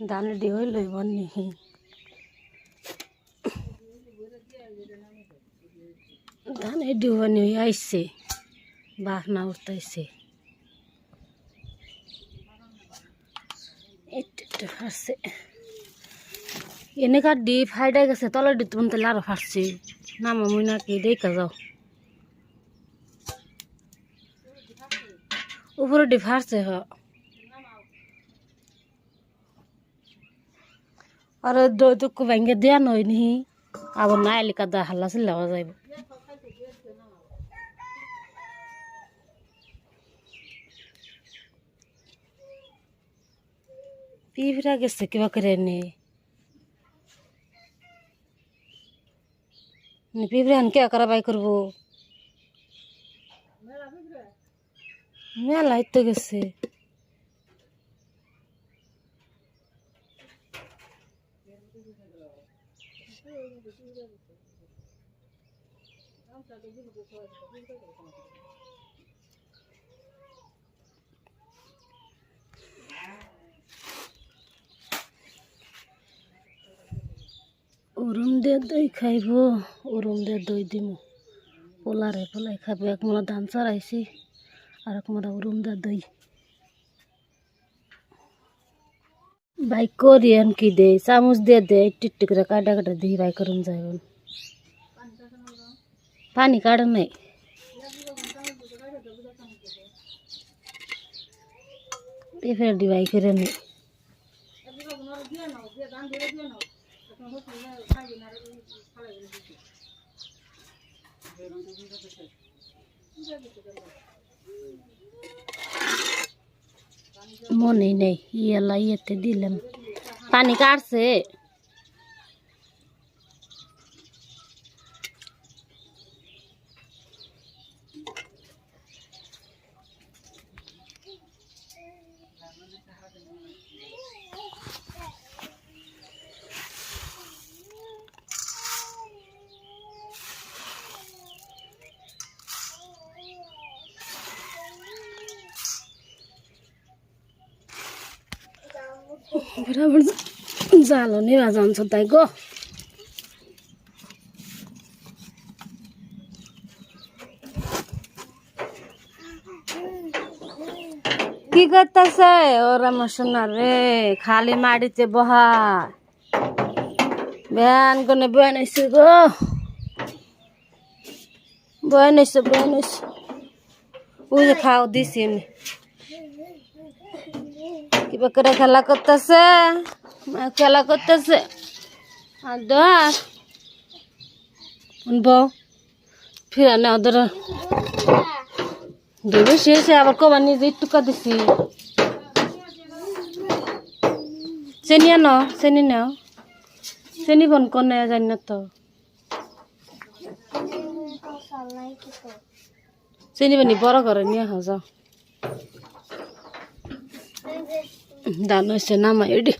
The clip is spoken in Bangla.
ধান রেডি হয়ে লইব নি। ধান রেডি হওয়া নি আইসে বাসনা উঠতেছে ফাটছে এনে ডি ফাইডা গেছে, তলে ডি তুমি তাহলে আরও ফাটছে নামা মুই নাকি দেখা যাও। উপরে ডি ফাটছে হ। আর দই তো ভেঙে দেয়া নয় নি আবার না এলিকা দা হাল্লা চিল্লাওয়া যাইব পিঁপড়া গেছে কিবা করে নে পিঁপড়া আন কে করা বাই করবো মেলাই তো গেছে উরুম দিয়ে দই খাইব উরুম দিয়ে দই দিম। পোলারে পোলাই খাব, এক মোলা ধান চড়াইছি আর এক মোলা উরুম দিয়ে দই। बाई कोरियन की दे, सामुस दे दे टिट्टिक काटा काटा दे भाई करून जाय पाणी काढ नाही ते फेर दी बाई करे नाही Thank you. মনে নেই ইয়েলা ইয়েতে দিলাম। পানি কাটছে। बराबर जाल हुने भए जान्छ दाइको। के गर्दा हो र म मसँग रे खाली माडी चाहिँ बहा बिहानको नै बिहान आइसक्यो बिहान आइसक्यो बिहान आइसक्यो उयो खाऊ दिसिन् কিবা করে খেলা করতেছে? খেলা করতেছে। আর দর বউ? ফিরা না ওদের। দেবে শেষে আবার কবার নিজে একটু দিছি। চেনি আনো, চেনি নাও। চেনি বন কোনে জানি না তো। চেনি বানি বড় করে নিয়ে যাও। ದಾನ ಚೆನ್ನಾಗಿ ಮಾಡಿ